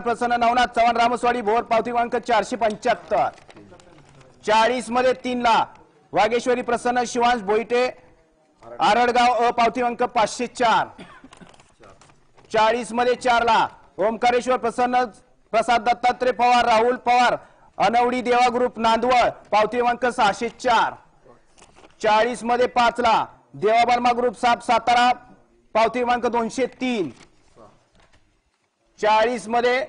प्रसन्न नवनाथ चव्हाण रामस्वाडी भोर पावती क्रमांक चारशे पंच्याहत्तर. चाळीसमध्ये तीन ला वागेश्वरी प्रसन्न शिवांश भोईटे आरडगाव अ पावती क्रमांक पाचशे चार. चाळीसमध्ये चार ला ओंकारेश्वर प्रसन्न प्रसाद दत्तात्रय पवार राहुल पवार अनवडी देवा ग्रुप नांदवळ पावती क्रमांक सहाशे चार. चाळीसमध्ये पाच ला देवा ग्रुप साप सातारा पावती क्रमांक दोनशे तीन. चाळीसमध्ये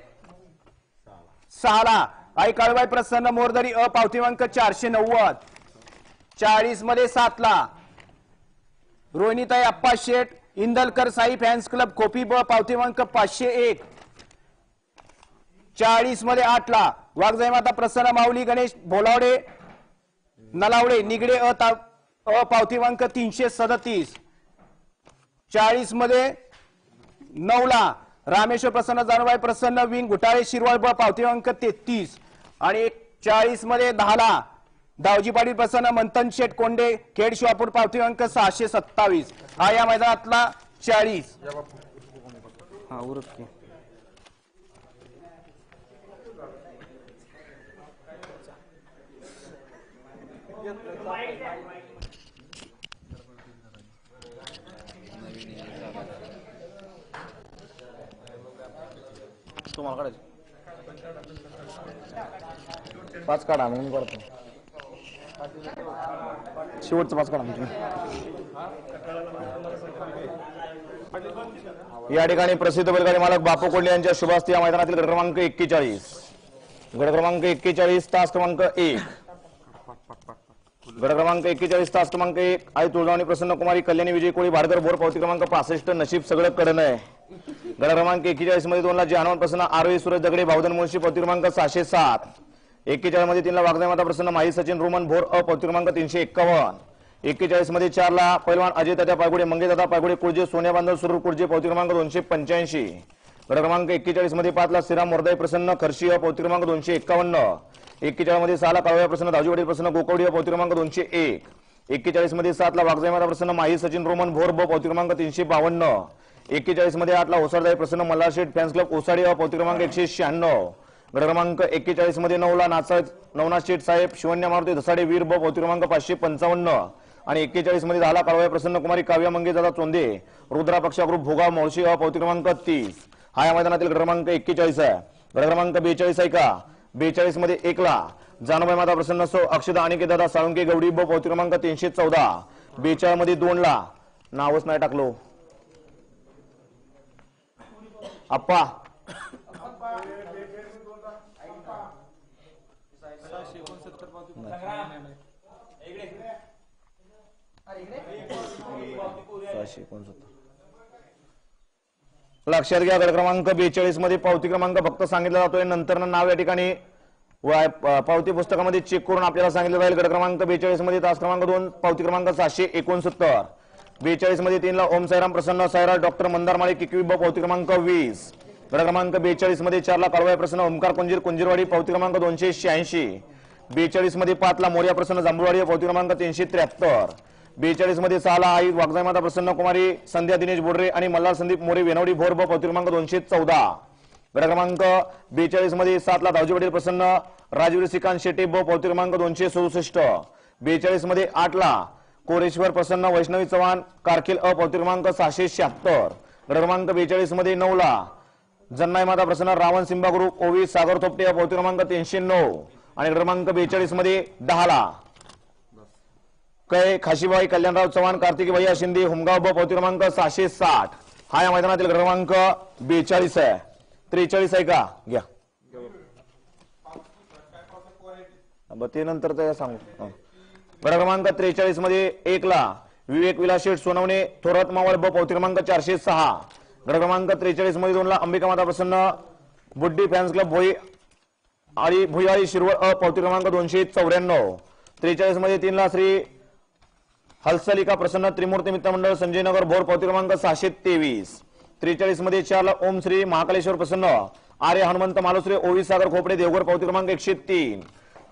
सहाला. आई काळूबाई प्रसन्न मोरदरी अ पावतीमांक चारशे नव्वद. चाळीसमध्ये सातला. रोहिणीताई अप्पा शेठ इंदलकर साई फॅन्स क्लब कोपी ब पावती पाचशे एक. चाळीसमध्ये आठला. वाघजाई माता प्रसन्न माऊली गणेश भोलावडे नलावडे निगडे अ ता- अ पावती तीनशे सदतीस. चाळीसमध्ये नऊला. रामेश्वर प्रसन्न जानूबाई प्रसन्न विंग घुटाळे शिरवाळ ब पावती अंक तेहतीस. आणि चाळीसमध्ये दहाला दावजी पाटील प्रसन्न मंथन शेठ कोंडे खेड शिवापूर पावती अंक सहाशे सत्तावीस. हा या मैदानातला चाळीस. हा उरक तुम्हाला काढायचं. पाच काढा मग मी करतो शेवटचं पाच काढा म्हणजे या ठिकाणी प्रसिद्ध बैलगाडी मालक बापू कोल्हे यांच्या शुभास्ती या मैदानातील गट क्रमांक एक्केचाळीस. गड क्रमांक एक्केचाळीस तास क्रमांक एक. गड क्रमांक एक्केचाळीस तास क्रमांक एक. आई तुळजावणी प्रसन्न कुमारी कल्याणी विजय कोळी भारकर बोर पावती क्रमांक पासष्ट नशीब सगळं कडनं आहे. गट क्रमांक एक्केचाळीसमध्ये दोनला लाख हनुमान प्रसन्न आरोही सूरज दगडे भावधन मुळशी पावती क्रमांक सहाशे सात. एक्केचाळीसमध्ये तीनला वागदाई माता प्रसन्न माही सचिन रोमन भोर अ पावती क्रमांक तीनशे एक्कावन्न. एक्केचाळीसमध्ये चारला पैलवान अजय दादा पायगुडे मंगेदादा पायगुडे कुर्जे सोन्या बांधव सुरूर कुर्जे पावती क्रमांक दोनशे पंच्याऐंशी. गट क्रमांक एक्केचाळीसमध्ये पाचला श्रीराम वरदाई प्रसन्न खर्शी अ पावती क्रमांक दोनशे एक्कावन्न. एक्केचाळीसमध्ये सहाला कावळ्या प्रसन्न दावजी वडील प्रसन्न गोकवडी अ पावती क्रमांक दोनशे एक. एक्केचाळीसमध्ये सातला वागजाई माता प्रसन्न माही सचिन रोमन भोर ब पावती क्रमांक तीनशे बावन्न. एक्केचाळीसमध्ये आठला ओसारदाई प्रसन्न मल्हार शेठ फॅन्स क्लब ओसाडी अ पावती क्रमांक एकशे शहाण्णव. गट क्रमांक एक्केचाळीसमध्ये नऊला नाचा नवनाथ शेठ साहेब शिवण्या मारुती धसाडे वीर ब पावती क्रमांक पाचशे पंचावन्न. आणि एक्केचाळीसमध्ये झाला काळवाय प्रसन्न कुमारी काव्या मंगेदादा चोंदे रुद्रा पक्षा ग्रुप भोगाव मोळशी पावती क्रमांक तीस. हा या मैदानातील क्रमांक एक्केचाळीस आहे. गट क्रमांक बेचाळीस आहे का? बेचाळीसमध्ये एकला. जानबाई माता प्रसन्न सो अक्षदा आणि दादा साळुंके गवडी ब पावती क्रमांक तीनशे चौदा. बेचाळमध्ये दोनला. नावच नाही टाकलो. अप्पा. सहाशे एकोणसत्तर लक्षात घ्या गड क्रमांक बेचाळीसमध्ये पावती क्रमांक फक्त सांगितला जातोय. नंतर नाव या ठिकाणी पावती पुस्तकामध्ये चेक करून आपल्याला सांगितलं जाईल. गड क्रमांक बेचाळीसमध्ये तास क्रमांक दोन पावती क्रमांक सहाशे एकोणसत्तर. बेचाळीसमध्ये तीनला ओम साईराम प्रसन्न सायरा डॉक्टर मंदार माळी किकवी ब पावती क्रमांक वीस. गड क्रमांक बेचाळीसमध्ये चारला काळवाय प्रसन्न ओमकार कुंजीर कुंजीरवाडी पावती क्रमांक दोनशे शहाऐंशी. बेचाळीसमध्ये पाचला मोर्या प्रसन्न जांभूळवाडी पावती क्रमांक तीनशे त्र्याहत्तर. बेचाळीसमध्ये सहाला आई वागजाई माता प्रसन्न कुमारी संध्या दिनेश बोडरे आणि मल्हार संदीप मोरे वेनवडी भोर ब पावती क्रमांक दोनशे चौदा. गड क्रमांक बेचाळीसमध्ये सातला दावजी वडील प्रसन्न राजवीर श्रीकांत शेट्टी ब पावती क्रमांक दोनशे सदुसष्ट बेचाळीसमध्ये आठला कोरेश्वर प्रसन्न वैष्णवी चव्हाण कारखिल अ पावती क्रमांक सहाशे शहात्तर. गट क्रमांक बेचाळीसमध्ये नऊला. जन्नाई माता प्रसन्न रावण सिंबा ग्रुप ओवी सागर थोपटे अ क्रमांक तीनशे नऊ. आणि क्रमांक बेचाळीसमध्ये दहाला. कै खाशीबाई कल्याणराव चव्हाण कार्तिकी भैया शिंदे हुमगाव ब क्रमांक सहाशे साठ. हा या मैदानातील क्रमांक बेचाळीस आहे. त्रेचाळीस आहे का? घ्या. ब ते नंतर सांगू. हं. क्रमांक त्रेचाळीसमध्ये एकला विवेक विलास शेठ सोनवणे थोरात मावळ ब पावती क्रमांक चारशे सहा. गड क्रमांक त्रेचाळीसमध्ये दोनला अंबिका माता प्रसन्न बुड्डी फॅन्स क्लब भोई आळी भुयाळी शिरवळ अ पावती क्रमांक दोनशे चौऱ्याण्णव. त्रेचाळीसमध्ये तीनला श्री हलसलिका प्रसन्न त्रिमूर्ती मित्र मंडळ संजयनगर भोर पावती क्रमांक सहाशे तेवीस. त्रेचाळीसमध्ये चारला ओम श्री महाकालेश्वर प्रसन्न आर्य हनुमंत मालुश्री ओवी सागर खोपडे देवघर पावती क्रमांक एकशे तीन.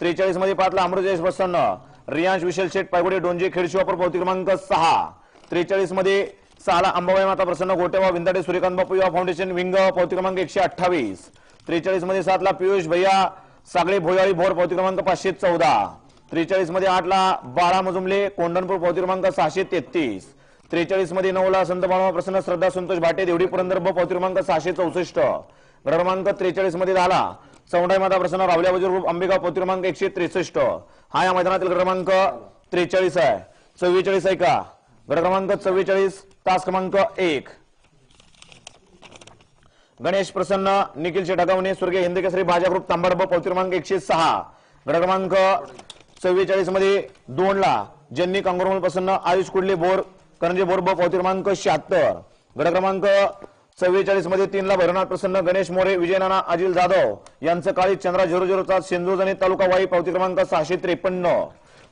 त्रेचाळीसमध्ये पाचला अमृतेश प्रसन्न रियांश विशल शेठ पायगुडे डोंजे खेडशिवापूर पावती क्रमांक सहा. त्रेचाळीसमध्ये सहाला अंबाबाई माता प्रसन्न गोटेवा विंदाडे सूर्यकांत बापू युवा फाउंडेशन विंग पावती क्रमांक एकशे अठ्ठावीस. त्रेचाळीसमध्ये सातला पियुष भैया सागळे भोयाळी भोर पावती क्रमांक पाचशे चौदा. त्रेचाळीसमध्ये आठला बाळा मजुमले कोंढणपूर पावती क्रमांक सहाशे तेहतीस. त्रेचाळीसमध्ये नऊला संत बाळमा प्रसन्न श्रद्धा संतोष भाटे देवडी पुरंदर पावती क्रमांक सहाशे चौसष्ट. क्रमांक त्रेचाळीसमध्ये झाला चौंडाई माता प्रसन्न रावल्या वजीर ग्रुप आंबेगाव क्रमांक एकशे त्रेसष्ट. हा या मैदानातील क्रमांक त्रेचाळीस आहे. चव्वेचाळीस आहे का? गड क्रमांक चव्वेचाळीस तास क्रमांक एक. गणेश प्रसन्न निखिल शेटागावने स्वर्गीय हिंदकेसरी भाजा ग्रुप तांबाडब पावती क्रमांक एकशे सहा. गड क्रमांक चव्वेचाळीसमध्ये दोन ला जन्नी कांगोरमल प्रसन्न आयुष कुडले बोर करंजे बोर ब पावती क्रमांक शहात्तर. गड क्रमांक चव्वेचाळीसमध्ये तीनला भरणार प्रसन्न गणेश मोरे विजयनाना अजिल जाधव यांचं काळी चंद्रा झिरो झिरोचा सिंधुजनी तालुका वाई पावती क्रमांक सहाशे त्रेपन्न.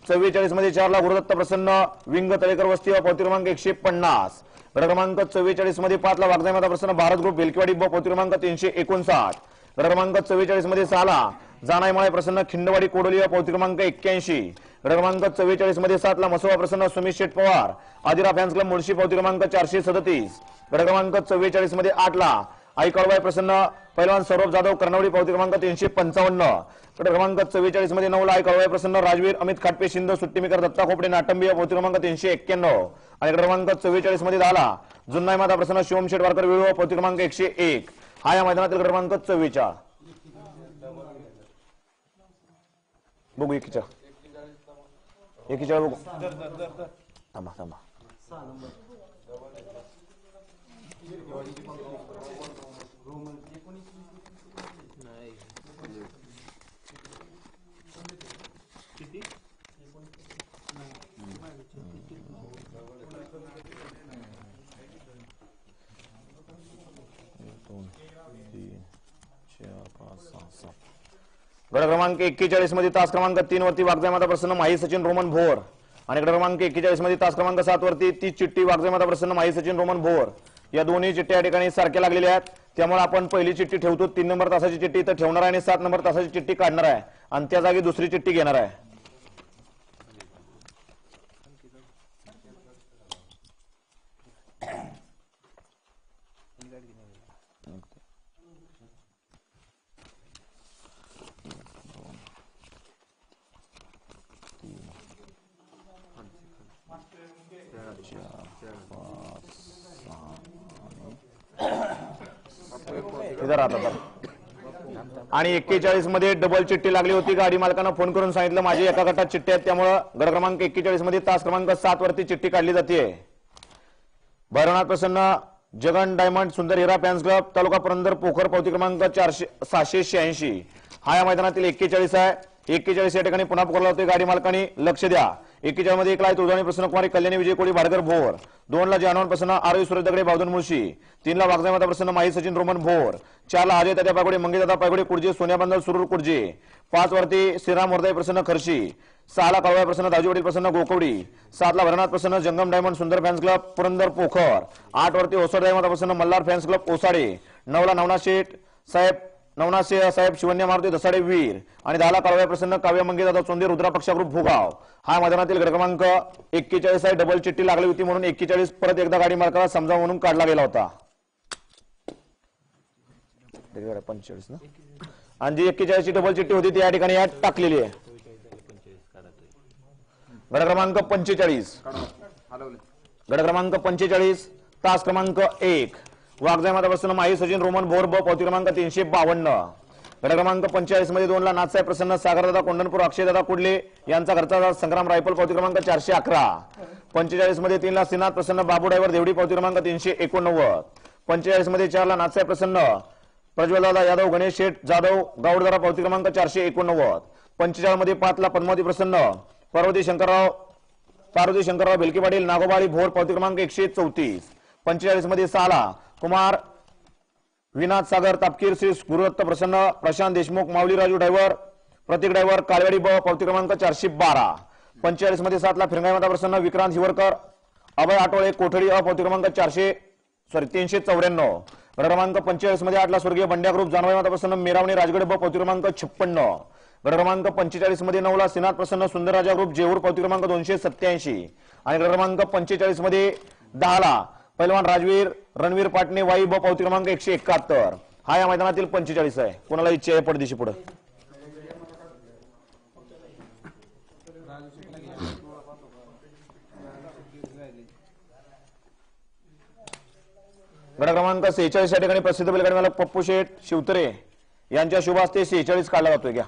चव्वेचाळीसमध्ये चारला गुरुदत्त प्रसन्न विंग तळेकर वस्ती व पावती क्रमांक एकशे पन्नास. गड क्रमांक चव्वेचाळीसमध्ये पाचला वागजाई माता प्रसन्न भारत ग्रुप बेलकीवाडी ब पावती क्रमांक तीनशे एकोणसाठ. गड क्रमांक चव्वेचाळीसमध्ये सहाला जानाईमाळे प्रसन्न खिंडवाडी कोडोली व पावती क्रमांक एक्क्याऐंशी. क्रमांक चव्वेचाळीसमध्ये सातला मसोबा प्रसन्न सुमित शेठ पवार. आदिरा फॅन्स क्लब मुळशी पावती क्रमांक चारशे सदतीस. गड क्रमांक चव्वेचाळीसमध्ये आठला आई प्रसन्न पैलवान सौरभ जाधव कर्णवडी पावती क्रमांक तीनशे पंचावन्न. गड क्रमांक चव्वेचाळीसमध्ये नऊला आई प्रसन्न राजवीर अमित खाटपे शिंद सुट्टीमेकर दत्ता खोपडे नाटंबी पावती क्रमांक तीनशे एक्क्याण्णव. आणि गड क्रमांक चव्वेचाळीसमध्ये दहाला जुन्नाई माता प्रसन्न शिवम शेटवारकर विळू पावती क्रमांक एकशे एक. हा या मैदानातील गड क्रमांक चव्वेचाळ बघू एकीच्या एकीच्या बघू थांबा थांबा गड क्रमांक एक्केचाळीसमध्ये तास क्रमांक तीन वरती वागजाई माता प्रसन्न माही सचिन रोमन भोर. आणि गड क्रमांक एक्केचाळीसमध्ये तास क्रमांक सात वरती ती चिठ्ठी वागजाई माता प्रसन्न माही सचिन रोमन भोर. या दोन्ही चिठ्ठ्या या ठिकाणी सारख्या लागलेल्या आहेत. त्यामुळे आपण पहिली चिठ्ठी ठेवतो. तीन नंबर तासाची चिठ्ठी इथं ठेवणार आहे आणि सात नंबर तासाची चिठ्ठी काढणार आहे. आणि त्या जागी दुसरी चिठ्ठी घेणार आहे. आणि एक्केचाळीसमध्ये डबल चिठ्ठी लागली होती गाडी मालकानं फोन करून सांगितलं माझी एका गटात चिठ्ठी आहेत त्यामुळं घर क्रमांक एक्केचाळीसमध्ये तास क्रमांक सात वरती चिठ्ठी काढली जाते भैरवनाथ प्रसन्न जगन डायमंड सुंदर हिरा फॅन्स क्लब तालुका पुरंदर पोखर पावती क्रमांक चारशे सहाशे शहाऐंशी. हा या मैदानातील एक्केचाळीस आहे. एक्केचाळीस या ठिकाणी पुन्हा पुकारला होते गाडी मालकांनी लक्ष द्या. एक्केचाळीसमध्ये एक तुळजाणी प्रसन्न कुमारी कल्याणी विजय कोळी भाडकर भोर. दोनला जानवन प्रसन्न आरोग्य सुरेश दगडे बावधन मुळशी. तीनला माता प्रसन्न माही सचिन रोमन भोर. चारला अजय तात्या पागोडे मंगेदादा पागोडे कुर्जे सोन्या बंदल सुरूर कुर्जे पाच वरती श्रीराम हृदय प्रसन्न खर्शी. सहाला कळवाय प्रसन्न दाजी वडील प्रसन्न गोकवडी. सातला भरनाथ प्रसन्न जंगम डायमंड सुंदर फॅन्स क्लब पुरंदर पोखर. आठ वरती ओसर माता प्रसन्न मल्हार फॅन्स क्लब ओसाडे. नऊला नवनाथ शेठ साहेब नवनाथ साहेब शिवन्य मारुती दसाडे वीर आणि दहाला कळवाय प्रसन्न काव्य मंगेदादा चोंदे रुद्रापक्ष ग्रुप भुगाव. हा मैदानातील गडक्रमांक एक्केचाळीस आहे. डबल चिठ्ठी लागली होती म्हणून एक्केचाळीस परत एकदा गाडी मालकाला समजा म्हणून काढला गेला होता. पंचेचाळीस ना? आणि जी एक्केचाळीस ची डबल चिठ्ठी होती ती या ठिकाणी यात टाकलेली आहे. गड क्रमांक पंचेचाळीस. गड क्रमांक पंचेचाळीस तास क्रमांक एक. वाघजाई माता प्रसन्न सचिन रोमन भोर ब पावती क्रमांक तीनशे बावन्न. गट क्रमांक पंचेचाळीसमध्ये दोन ला नाथसाहेब प्रसन्न सागरदादा कोंडनपूर अक्षयदादा कुडले यांचा घरचा संग्राम रायफल पावती क्रमांक चारशे अकरा. पंचेचाळीसमध्ये तीन ला श्रीनाथ प्रसन्न बाबू ड्रायव्हर देवडी पावती क्रमांक तीनशे एकोणनव्वद. पंचेचाळीसमध्ये चार ला नाथसाहेब प्रसन्न प्रज्वलदादा यादव गणेश शेठ जाधव गावडदारा पावती क्रमांक चारशे एकोणनव्वद. पंचेचाळीसमध्ये पाच ला पद्मावती प्रसन्न पार्वती शंकरराव पार्वती शंकरराव भिलके पाटील नागोबाळी भोर पावती क्रमांक एकशे चौतीस. पंचेचाळीसमध्ये सहाला कुमार विनाथ सागर तापकीर श्री गुरुदत्त प्रसन्न प्रशांत देशमुख माऊली राजू ड्रायव्हर प्रतीक ड्रायव्हर कालवाडी ब पावती क्रमांक चारशे बारा. पंचेचाळीसमध्ये सातला फिरंगाई माता प्रसन्न विक्रांत हिवरकर. अभय आठवळे कोठडी अ पावती क्रमांक चारशे सॉरी तीनशे चौऱ्याण्णव. गड क्रमांक पंचेचाळीसमध्ये आठला स्वर्गीय बंड्या ग्रुप जानवाई माता प्रसन्न मेरावणे राजगड ब पावती क्रमांक छप्पन्न. गड क्रमांक पंचेचाळीसमध्ये नऊला सिनाथ प्रसन्न सुंदरराजा ग्रुप जेऊर पावती क्रमांक दोनशे सत्याऐंशी आणि गड क्रमांक पंचेचाळीसमध्ये दहाला पैलवान राजवीर रणवीर पाटणे वाई ब पावती क्रमांक एकशे एकाहत्तर. हा या मैदानातील पंचेचाळीस आहे. कोणाला इच्छा आहे पडदिशी पुढे? गड क्रमांक सेहेचाळीस या ठिकाणी प्रसिद्ध बैलगाडी मला पप्पू शेठ शिवतरे यांच्या शुभास्ते सेहेचाळीस काढला जातोय. घ्या.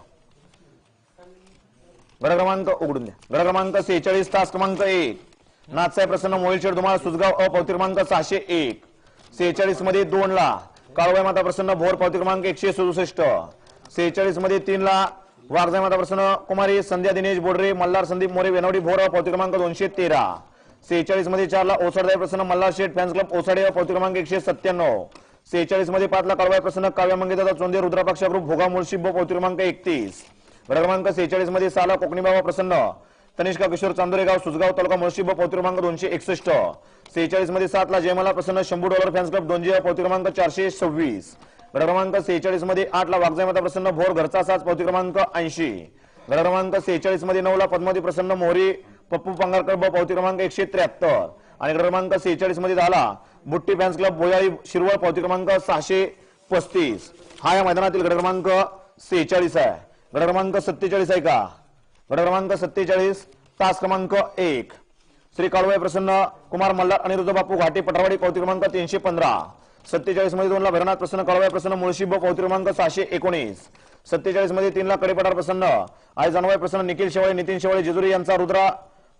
गड क्रमांक उघडून द्या. गड क्रमांक सेहेचाळीस तास क्रमांक एक. नाथसाहेब प्रसन्न मोहिलशेड तुम्हाला धुमाळ सुजगाव अ पावती क्रमांक सहाशे एक. सेहेचाळीसमध्ये दोन ला. काळवाई माता प्रसन्न भोर पावती क्रमांक एकशे सदुसष्ट. सेहेचाळीसमध्ये तीन ला. वारजाई माता प्रसन्न कुमारी संध्या दिनेश बोडरे मल्हार संदीप मोरे वेनवडी भोर पावती क्रमांक दोनशे तेरा. सेहेचाळीसमध्ये चार ला ओसाडदाई प्रसन्न मल्हार शेठ फॅन्स क्लब ओसाडे पावती क्रमांक एकशे सत्त्याण्णव. सेहेचाळीसमध्ये पाच ला काळबाई प्रसन्न काव्य मंगेदादा चोंदे रुद्रापक्ष ग्रुप भोगा मुळशी ब पावती क्रमांक एकतीस. क्रमांक सेहेचाळीसमध्ये साला कोकणी बाबा प्रसन्न तनिष्का किशोर चांदोरेगाव सुजगाव तालुका मुळशी ब पावती क्रमांक दोनशे एकसष्ट. सेहेचाळीसमध्ये सात ला जयमाला प्रसन्न शंभू डॉलर फॅन्स क्लब दोनशे पावती क्रमांक चारशे सव्वीस. गड क्रमांक सेहेचाळीसमध्ये आठ ला प्रसन्न भोर घरचा सात पावती क्रमांक ऐंशी. गड क्रमांक सेहेचाळीसमध्ये नऊ ला पद्मावती प्रसन्न मोहरी पप्पू पांगारकर ब पावती क्रमांक एकशे त्र्याहत्तर. आणि गड क्रमांक सेहेचाळीसमध्ये झाला बुट्टी फॅन्स क्लब बोयाळी शिरवळ पावती क्रमांक सहाशे पस्तीस. हा या मैदानातील गड क्रमांक सेहेचाळीस आहे. गड क्रमांक सत्तेचाळीस आहे का? गड क्रमांक सत्तेचाळीस तास क्रमांक एक. श्री काळवाई प्रसन्न कुमार मल्हार अनिरुद्ध बापू घाटे पटरवाडी पावती क्रमांक तीनशे पंधरा. सत्तेचाळीसमध्ये दोनला भैरनाथ प्रसन्न काळुबाई प्रसन्न मुळशी ब पावती क्रमांक सहाशे एकोणीस. सत्तेचाळीसमध्ये तीनला कडेपठार प्रसन्न आई जानवाई प्रसन्न निखिल शेवाळे नितीन शेवाळे जेजुरी यांचा रुद्रा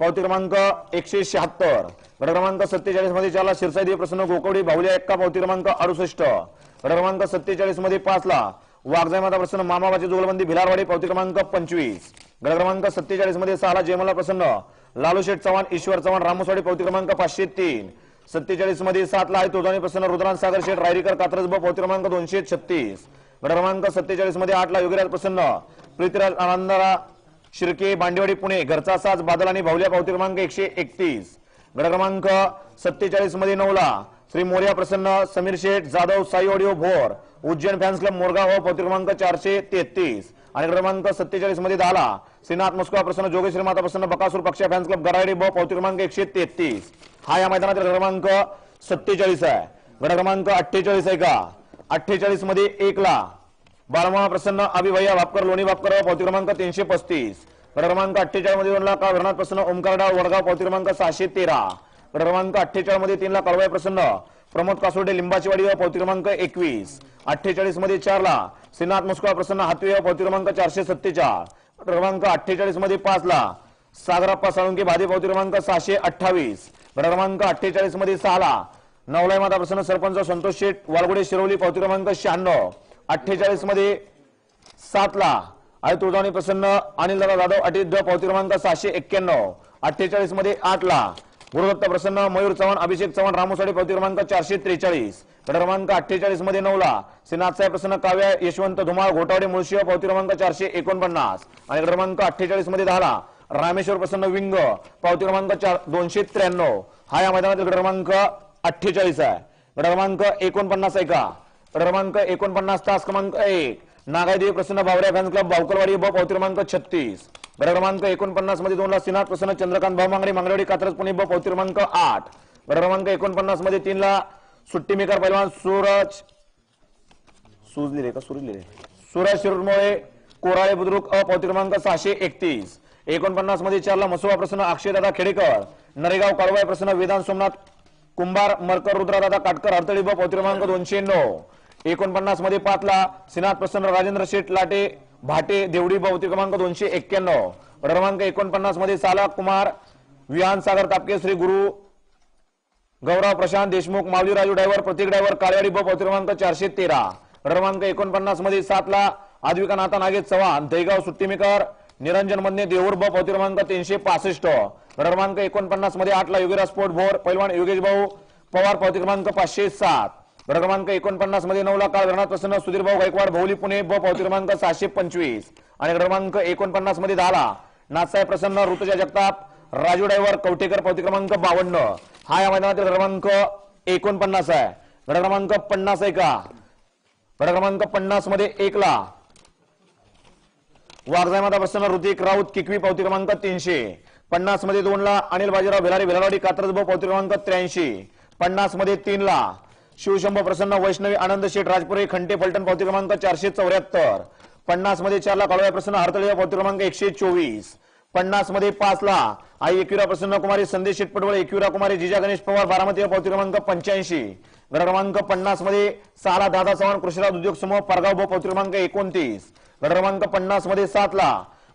पावती क्रमांक एकशे शहात्तर. गड क्रमांक सत्तेचाळीसमध्ये चारला शिरसाई प्रसन्न गोकवडी बाहुल्या एक्का पावती क्रमांक अडुसष्ट. गड क्रमांक सत्तेचाळीसमध्ये पाचला वाघजाई माता प्रसन्न मामाबाची जुगलबंदी भिलारवाडी पावती क्रमांक पंचवीस. गड क्रमांक सत्तेचाळीसमध्ये सहाला जयमला प्रसन्न. लालू शेठ चव्हाण ईश्वर चव्हाण रामोसवाडी पावती क्रमांक पाचशे तीन. सत्तेचाळीसमध्ये सात ला आहे तुळजाणी प्रसन्न रुद्रान सागर शेठ रायरीकर कात्रज पावती क्रमांक दोनशे छत्तीस. गड क्रमांक सत्तेचाळीसमध्ये आठला योगीराज प्रसन्न. पृथ्वीराज आनंदरा शिर्के बांडेवाडी पुणे घरचा साज बादल आणि भावल्या पावती क्रमांक एकशे एकतीस. गड क्रमांक सत्तेचाळीसमध्ये नऊला श्री मोर्या प्रसन्न Samir Sheth Jadhav Sai audio Bhor Ujjain fans club Morgaon पावती क्रमांक चारशे तेहतीस. आणि क्रमांक सत्तेचाळीसमध्ये दहाला श्रीनाथ मुस्कुआ प्रसन्न जोगेश्वरी माता प्रसन्न बकासूर पक्ष फॅन्स क्लब गराडी ब पावती क्रमांक एकशे तेहतीस. हा या मैदानाचा क्रमांक सत्तेचाळीस आहे. गड क्रमांक अठ्ठेचाळीस आहे का? अठ्ठेचाळीसमध्ये एक ला. प्रसन्न अभिभया भापकर लोणी भापकर पावती क्रमांक तीनशे पस्तीस. गड क्रमांक अठ्ठेचाळीसमध्ये दोनला का? भरनाथ प्रसन्न ओमकारडा वडगाव पावती क्रमांक सहाशे तेरा. गड क्रमांक अठ्ठेचाळीसमध्ये तीनला कळवाई प्रसन्न प्रमोद कासोडे लिंबाचीवाडी व पावती क्रमांक एकवीस. अठ्ठेचाळीसमध्ये चार ला श्रीनाथ मुस्कुआ प्रसन्न हातवे व पावती क्रमांक चारशे सत्तेचाळ. क्रमांक अठ्ठेचाळीसमध्ये पाच ला सागरप्पा साळुंके भादी पावती क्रमांक सहाशे अठ्ठावीस. क्रमांक अठ्ठेचाळीसमध्ये सहाला नवलाई माता प्रसन्न सरपंच संतोष शेठ वालगुडे शिरवली पावती क्रमांक शहाण्णव. अठ्ठेचाळीसमध्ये सात ला आई तुळजाणी प्रसन्न अनिल दादा जाधव अटी द पावती क्रमांक सहाशे एक्क्याण्णव. अठ्ठेचाळीसमध्ये आठ ला गुरुदत्त प्रसन्न मयूर चव्हाण अभिषेक चव्हाण रामोसाडी पावती क्रमांक चारशे त्रेचाळीस. क्रमांक अठ्ठेचाळीसमध्ये नऊ ला प्रसन्न काव्य यशवंत धुमाळ घोटावडे मुळशी पावती क्रमांक चारशे एकोणपन्नास. आणि क्रमांक अठ्ठेचाळीसमध्ये दहाला रामेश्वर प्रसन्न विंग पावती क्रमांक चार दोनशे त्र्याण्णव. हा या मैदानातील क्रमांक अठ्ठेचाळीस आहे. क्रमांक एकोणपन्नास आहे का? क्रमांक एकोणपन्नास तास क्रमांक एक. नागायदेवी प्रसन्न भावऱ्या फॅन्स क्लब बावकरवाडी ब पावती क्रमांक छत्तीस. गड क्रमांक एकोणपन्नासमध्ये दोनला प्रसन्न चंद्रकांत भावमांगडी मांगडेवाडी कात्रज पुणे ब पावती क्रमांक आठ. गड क्रमांक एकोणपन्नासमध्ये तीनला सुट्टी मेकर पैलवान सूरज सूज लिहिले का? सूरज लिहिले. सूरज शिरमुळे कोराळे बुद्रुक अ पावती क्रमांक सहाशे एकतीस. एकोणपन्नासमध्ये चारला मसुबा प्रसन्न अक्षयदादा खेडेकर. नरेगाव कळवाय प्रसन्न वेदांत सोमनाथ कुंभार मरकर रुद्रादादा काटकर अर्थळी ब पावती क्रमांक दोनशे नऊ एकोणपन्नासमध्ये पाचला सिनाथ प्रसन्न राजेंद्र शेठ लाटे भाटे देवडी पावती क्रमांक दोनशे एक्क्याण्णव. क्रमांक एकोणपन्नासमध्ये साला कुमार विहान सागर तापके श्री गुरु गौरव प्रशांत देशमुख मावली राजू ड्रायव्हर प्रतीक ड्रायव्हर काळेवाडी ब पावती क्रमांक चारशे तेरा. क्रमांक एकोणपन्नासमध्ये सातला आद्विका नाथा नागेश चव्हाण दहीगाव सुट्टीमेकर निरंजनमध्ये देऊर ब पावती क्रमांक तीनशे पासष्ट. क्रमांक एकोणपन्नासमध्ये आठला योगीराज स्पोर्ट भोर पैलवान योगेश भाऊ पवार पावती क्रमांक पाचशे सात. क्रमांक एकोणपन्नासमध्ये नऊ काळ काळ प्रसन्न सुधीर भाऊ गायकवाड भौली पुणे ब पावती क्रमांक सहाशे पंचवीस. आणि क्रमांक एकोणपन्नासमध्ये दहाला नाथसाहेब प्रसन्न ऋतुजा जगताप राजू ड्रायव्हर कवटेकर पावती क्रमांक बावन्न. हा या मैदानातील क्रमांक एकोणपन्नास आहे. गड क्रमांक पन्नास आहे का गड क्रमांक पन्नासमध्ये एकला. वाघजाई माता प्रसन्न ऋतिक राऊत किकवी पावती क्रमांक तीनशे. पन्नासमध्ये दोनला अनिल बाजीराव भिलारी भिलारवाडी कात्रज पावती क्रमांक त्र्याऐंशी. पन्नासमध्ये तीन ला शिवशंभ प्रसन्न वैष्णवी आनंद शेठ राजपुरे खंटे फलटण पावती क्रमांक चारशे चौऱ्याहत्तर. पन्नासमध्ये चार ला काळोया प्रसन्न हरतळे पावती क्रमांक एकशे चोवीस. पन्नासमध्ये पाच ला आई एकविरा प्रसन्न कुमारी संदेश शेटपटवळ एकविरा कुमारी जिजा गणेश पवार बारामती पावती क्रमांक पंच्याऐंशी. घर क्रमांक पन्नासमध्ये सहाला दादा चव्हाण कृषीराज उद्योग समूह परगाव ब पावती क्रमांक एकोणतीस. गड क्रमांक पन्नासमध्ये सात ला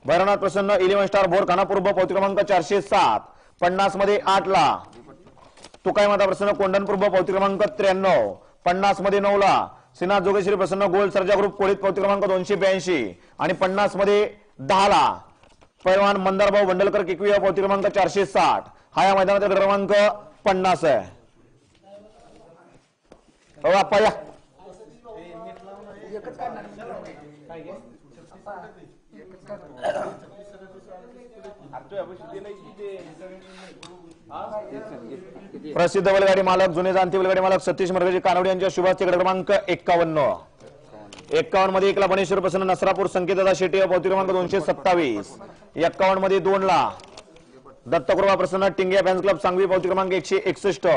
भैरवनाथ प्रसन्न इलेव्हन स्टार भोर खानापूर ब पावती क्रमांक चारशे सात. पन्नासमध्ये आठ ला तुकाई माता प्रसन्न कोंढणपूर ब पावती क्रमांक त्र्याण्णव. पन्नासमध्ये नऊ ला श्रीनाथ जोगेश्वरी प्रसन्न गोल्ड सर्जा ग्रुप कोळीत पावती क्रमांक दोनशे ब्याऐंशी. आणि पन्नासमध्ये दहा ला पैलवान मंदारभाऊ बंडलकर किकवी पावती क्रमांक चारशे साठ. हा या मैदानाचा क्रमांक पन्नास आहे. बाप्पा या प्रसिद्ध बैलगाडी मालक जुने जाणते बैलगाडी मालक सतीश मर्गजी कानवडे यांच्या शुभाचे क्रमांक एक्कावन्न. एक्कावन्नमध्ये एकला बनेश्वर प्रसन्न नसरापूर संकेतदा शेटी पावती क्रमांक दोनशे सत्तावीस. एक्कावन्नमध्ये दोन ला दत्तकृपा प्रसन्न टिंगिया फॅन्स क्लब सांगवी पावती क्रमांक एकशे एकसष्ट.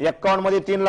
एक्कावन्नमध्ये तीन ला